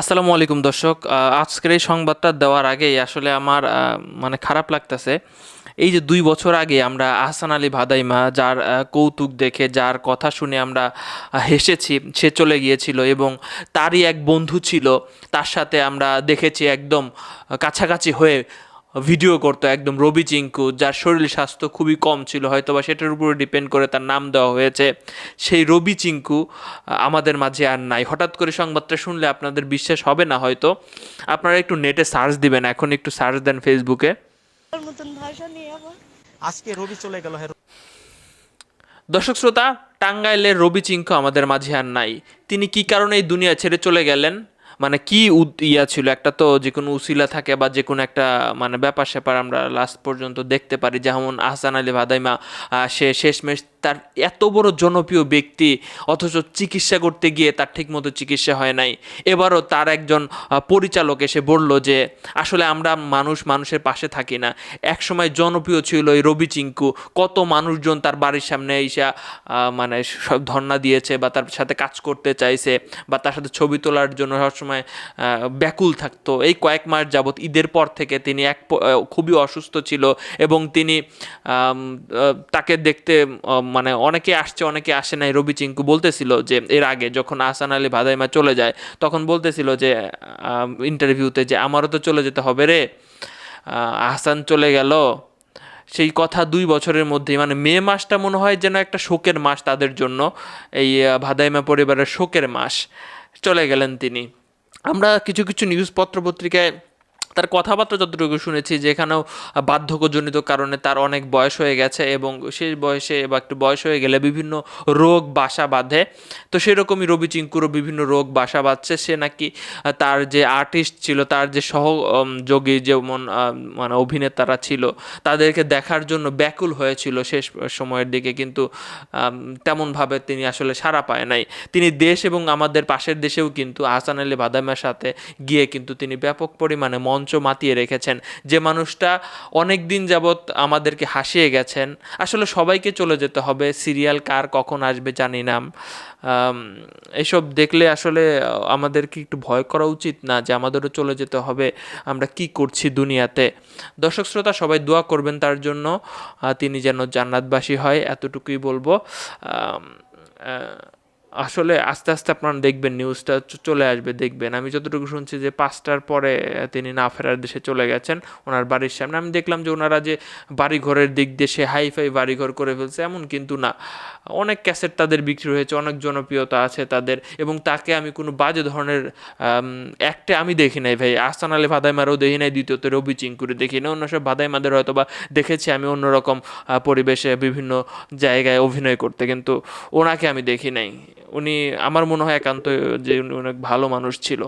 আসসালামু আলাইকুম দর্শক আজকের এই সংবাদটা দেওয়ার আগেই আসলে আমার মানে খারাপ লাগতেছে। এই যে দুই বছর আগে আমরা আহসান আলী ভাদাইমা, যার কৌতুক দেখে, যার কথা শুনে আমরা হেসেছি, সে চলে গিয়েছিল এবং তারই এক বন্ধু ছিল। তার সাথে আমরা দেখেছি একদম কাছাকাছি হয়ে ভিডিও করতো একদম রবি চিঙ্কু যার শরীর স্বাস্থ্য খুবই কম ছিল হয়তো বা সেটার উপরে ডিপেন্ড করে তার নাম দেওয়া হয়েছে। সেই রবি চিঙ্কু আমাদের মাঝে আর নাই। হঠাৎ করে সংবাদটা শুনলে আপনাদের বিশ্বাস হবে না হয়তো। আপনারা একটু নেটে সার্চ দিবেন এখন একটু সার্চ দেন ফেসবুকে আজকে রবি চলে গেল হ্যাঁ। দর্শক শ্রোতা টাঙ্গাইলের রবি চিঙ্কু আমাদের মাঝে আর নাই। তিনি কি কারণে এই দুনিয়া ছেড়ে চলে গেলেন? মানে কি ইয়া ছিল? একটা তো যে কোনো উসিলা থাকে বা যে কোনো একটা মানে ব্যাপার স্যাপার আমরা লাস্ট পর্যন্ত দেখতে পারি। যেমন আহসান আলী ভাদাইমা সে সে শেষমেশ তার এত বড় জনপ্রিয় ব্যক্তি, অথচ চিকিৎসা করতে গিয়ে তার ঠিকমতো চিকিৎসা হয় নাই। এবারও তার একজন পরিচালক এসে বলল যে, আসলে আমরা মানুষ মানুষের পাশে থাকি না। একসময় জনপ্রিয় ছিল এই রবি চিঙ্কু কত মানুষজন তার বাড়ির সামনে এসে মানে সব ধর্ণা দিয়েছে বা তার সাথে কাজ করতে চাইছে বা তার সাথে ছবি তোলার জন্য সবসময় ব্যাকুল থাকতো। এই কয়েক মাস যাবৎ ঈদের পর থেকে তিনি এক খুবই অসুস্থ ছিল এবং তিনি তাকে দেখতে মানে অনেকে আসছে অনেকে আসে নাই। রবি চিঙ্কু বলতেছিল যে এর আগে যখন আহসান আলী ভাদাইমা চলে যায় তখন বলতেছিল যে ইন্টারভিউতে যে আমারও তো চলে যেতে হবে রে। আহ, আহসান চলে গেল। সেই কথা দুই বছরের মধ্যেই মানে মে মাসটা মনে হয় যেন একটা শোকের মাস তাদের জন্য। এই ভাদাইমা পরিবারের শোকের মাস। চলে গেলেন তিনি। আমরা কিছু কিছু নিউজ পত্র পত্রিকায় তার কথাবার্তা যতটুকু শুনেছি যেখানেও বার্ধক্যজনিত কারণে তার অনেক বয়স হয়ে গেছে এবং শেষ বয়সে বা একটু বয়স হয়ে গেলে বিভিন্ন রোগ বাসা বাঁধে। তো সেরকমই রবি চিঙ্কুরও বিভিন্ন রোগ বাসা বাঁধছে। সে নাকি তার যে আর্টিস্ট ছিল, তার যে সহযোগী যেমন মানে অভিনেতারা ছিল, তাদেরকে দেখার জন্য ব্যাকুল হয়েছিল শেষ সময়ের দিকে। কিন্তু তেমনভাবে তিনি আসলে সাড়া পায় নাই। তিনি দেশ এবং আমাদের পাশের দেশেও কিন্তু আহসান আলী বাদামের সাথে গিয়ে কিন্তু তিনি ব্যাপক পরিমাণে মঞ্চ মাতিয়ে রেখেছেন। যে মানুষটা অনেক দিন যাবৎ আমাদেরকে হাসিয়ে গেছেন। আসলে সবাইকে চলে যেতে হবে। সিরিয়াল কার কখন আসবে জানি না। এসব দেখলে আসলে আমাদের কি একটু ভয় করা উচিত না যে আমাদেরও চলে যেতে হবে। আমরা কি করছি দুনিয়াতে? দর্শক শ্রোতা, সবাই দোয়া করবেন তার জন্য। তিনি যেন জান্নাতবাসী হয়, এতটুকুই বলব। আসলে আস্তে আস্তে আপনারা দেখবেন নিউজটা চলে আসবে, দেখবেন। আমি যতটুকু শুনছি যে পাঁচটার পরে তিনি না ফেরার দেশে চলে গেছেন, ওনার বাড়ির সামনে। আমি দেখলাম যে ওনারা যে বাড়িঘরের দিক সে হাইফাই বাড়িঘর করে ফেলছে, এমন কিন্তু না। অনেক ক্যাসেট তাদের বিক্রি হয়েছে, অনেক জনপ্রিয়তা আছে তাদের, এবং তাকে আমি কোনো বাজে ধরনের একটা আমি দেখি নাই ভাই। আহসান আলী ভাদাইমারও দেখি নাই, দ্বিতীয়ত রবি চিঙ্কুরে দেখি না অন্য সব ভাদাইমাদের হয়তো বা দেখেছি আমি অন্যরকম পরিবেশে বিভিন্ন জায়গায় অভিনয় করতে, কিন্তু ওনাকে আমি দেখি নাই। উনি আমার মনে হয় একান্ত যে উনি অনেক ভালো মানুষ ছিল।